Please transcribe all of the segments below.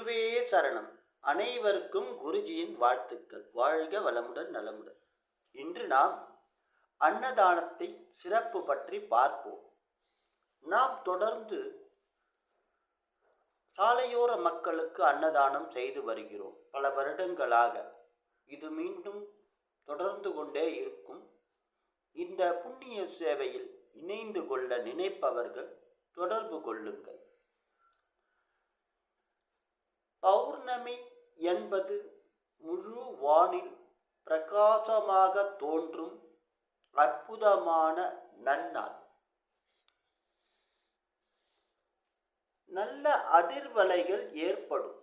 குருவே சரணம். அனைவருக்கும் குருஜியின் வாழ்த்துக்கள். வாழ்க வளமுடன் நலமுடன். இன்று நாம் அன்னதானத்தை சிறப்பு பற்றி பார்ப்போம். நாம் தொடர்ந்து சாலையோர மக்களுக்கு அன்னதானம் செய்து வருகிறோம். பல வருடங்களாக இது மீண்டும் தொடர்ந்து கொண்டே இருக்கும். இந்த புண்ணிய சேவையில் இணைந்து கொள்ள நினைப்பவர்கள் தொடர்பு கொள்ளுங்கள். பௌர்ணமி என்பது முழு வானில் பிரகாசமாக தோன்றும் அற்புதமான நன்னாள். நல்ல அதிர்வலைகள் ஏற்படும்.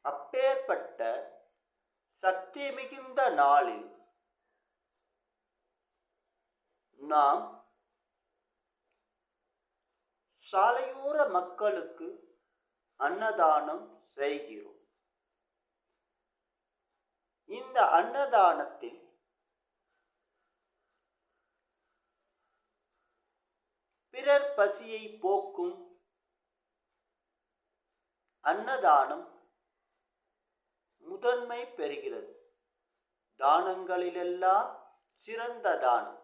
அப்பேற்பட்ட சக்தி மிகுந்த நாளில் நாம் சாலையோர மக்களுக்கு அன்னதானம் செய்கிறோம். இந்த அன்னதானத்தில் பிறர் பசியை போக்கும் அன்னதானம் முதன்மை பெறுகிறது. தானங்களிலெல்லாம் சிறந்த தானம்.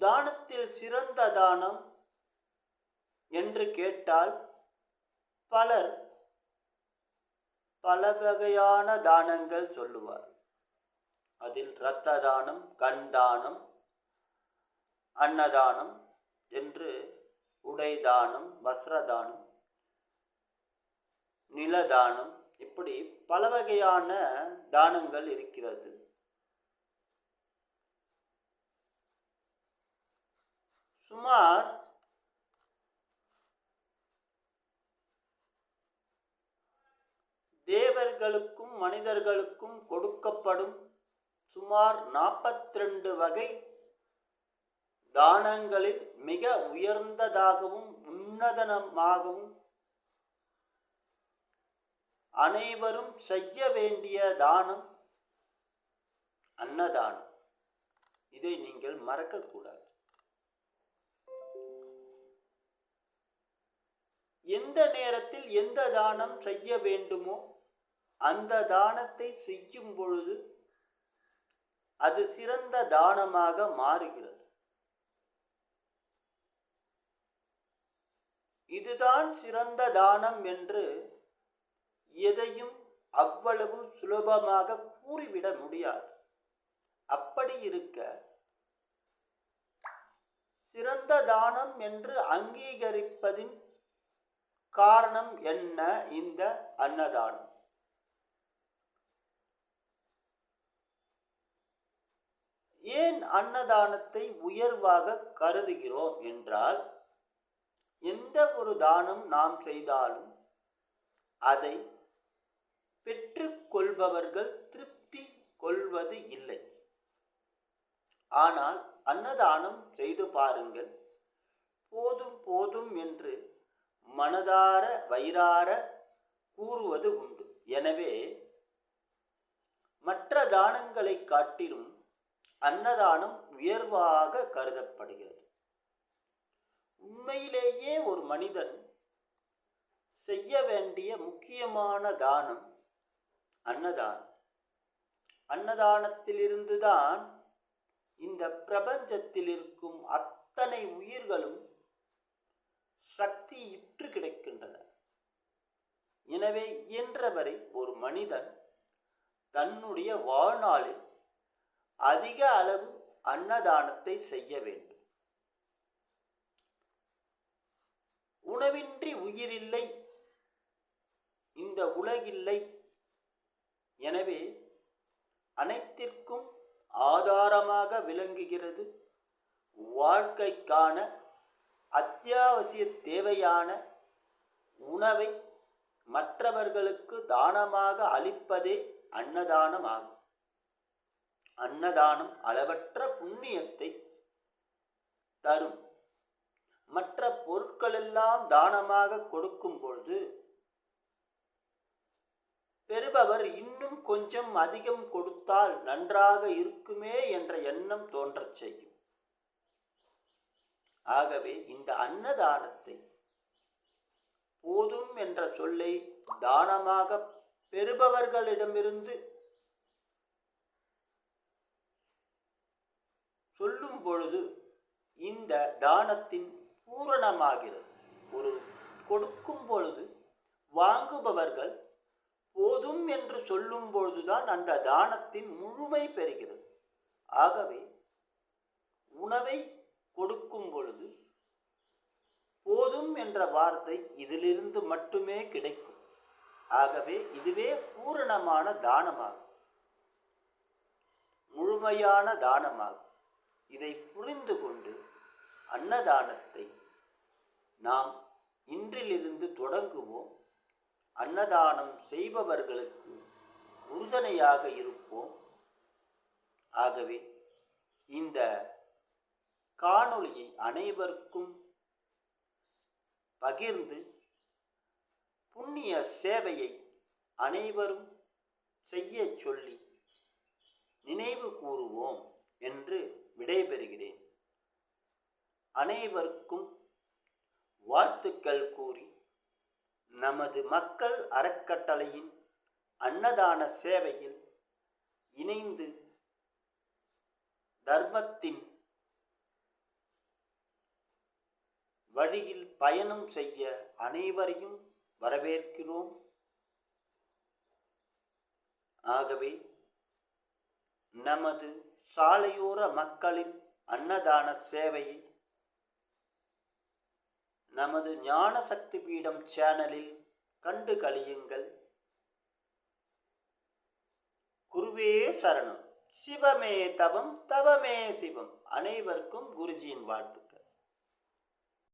தானத்தில் சிறந்த தானம் என்று கேட்டால் பலர் பல வகையான தானங்கள் சொல்லுவார். அதில் இரத்த தானம் கண் தானம் அன்னதானம் என்று உடை தானம் நிலதானம் இப்படி பல வகையான தானங்கள் இருக்கிறது. சுமார் தேவர்களுக்கும் மனிதர்களுக்கும் கொடுக்கப்படும் சுமார் நாற்பத்தி ரெண்டு வகை தானங்களில் மிக உயர்ந்ததாகவும் உன்னதனமாகவும் அனைவரும் செய்ய வேண்டிய தானம் அன்னதானம். இதை நீங்கள் மறக்கக்கூடாது. எந்த நேரத்தில் எந்த தானம் செய்ய வேண்டுமோ அந்த தானத்தை செய்யும் பொழுது அது சிறந்த தானமாக மாறுகிறது. இதுதான் சிறந்த தானம் என்று எதையும் அவ்வளவு சுலபமாக கூறிவிட முடியாது. அப்படி இருக்க சிறந்த தானம் என்று அங்கீகரிப்பதின் காரணம் என்ன இந்த அன்னதானம்? ஏன் அன்னதானத்தை உயர்வாக கருதுகிறோம் என்றால் எந்த ஒரு தானம் நாம் செய்தாலும் அதை பெற்றுக்கொள்பவர்கள் திருப்தி கொள்வது இல்லை. ஆனால் அன்னதானம் செய்து பாருங்கள் போதும் போதும் என்று மனதார வயிறார கூறுவது உண்டு. எனவே மற்ற தானங்களை காட்டிலும் அன்னதானம் உயர்வாக கருதப்படுகிறது. உண்மையிலேயே ஒரு மனிதன் செய்ய வேண்டிய முக்கியமான தானம் அன்னதானம். அன்னதானத்திலிருந்துதான் இந்த பிரபஞ்சத்தில் இருக்கும் அத்தனை உயிர்களும் சக்தி இற்று கிடைக்கின்றன. எனவே இயன்றவரை ஒரு மனிதன் தன்னுடைய வாழ்நாளில் அதிக அளவு அன்னதானத்தை செய்ய வேண்டும். உணவின்றி உயிரில்லை இந்த உலகில்லை. எனவே அனைத்திற்கும் ஆதாரமாக விளங்குகிறது வாழ்க்கைக்கான அத்தியாவசிய தேவையான உணவை மற்றவர்களுக்கு தானமாக அளிப்பதே அன்னதானமாகும். அன்னதானம் அளவற்ற புண்ணியத்தை தரும். மற்ற பொருட்களெல்லாம் தானமாக கொடுக்கும் பொழுது பெறுபவர் இன்னும் கொஞ்சம் அதிகம் கொடுத்தால் நன்றாக இருக்குமே என்ற எண்ணம் தோன்றச் செய்யும். ஆகவே இந்த அன்னதானத்தை போதும் என்ற சொல்லை தானமாக பெறுபவர்களிடமிருந்து சொல்லும் பொழுது இந்த தானத்தின் பூரணமாகிறது. ஒரு கொடுக்கும் பொழுது வாங்குபவர்கள் போதும் என்று சொல்லும் பொழுதுதான் அந்த தானத்தின் முழுமை பெறுகிறது. ஆகவே உணவை கொடுக்கும் பொழுது போதும் என்ற வார்த்தை இதிலிருந்து மட்டுமே கிடைக்கும். ஆகவே இதுவே பூரணமான தானமாகும். முழுமையான தானமாகும். இதை புரிந்து கொண்டு அன்னதானத்தை நாம் இன்றிலிருந்து தொடங்குவோம். அன்னதானம் செய்பவர்களுக்கு உறுதுணையாக இருப்போம். ஆகவே இந்த காணொளியை அனைவருக்கும் பகிர்ந்து புண்ணிய சேவையை அனைவரும் செய்ய சொல்லி நினைவு கூறுவோம் என்று விடைபெறுகிறேன். அனைவருக்கும் வாழ்த்துக்கள் கூறி நமது மக்கள் அறக்கட்டளையின் அன்னதான சேவையில் இணைந்து தர்மத்தின் வழியில் பயணம் செய்ய அனைவரையும் வரவேற்கிறோம். ஆகவே நமது சாலையோர மக்களின் அன்னதான சேவையை நமது ஞான சக்தி பீடம் சேனலில் கண்டு கழியுங்கள். குருவே சரணம். சிவமே தவம் தவமே சிவம். அனைவருக்கும் குருஜியின் வாழ்த்து.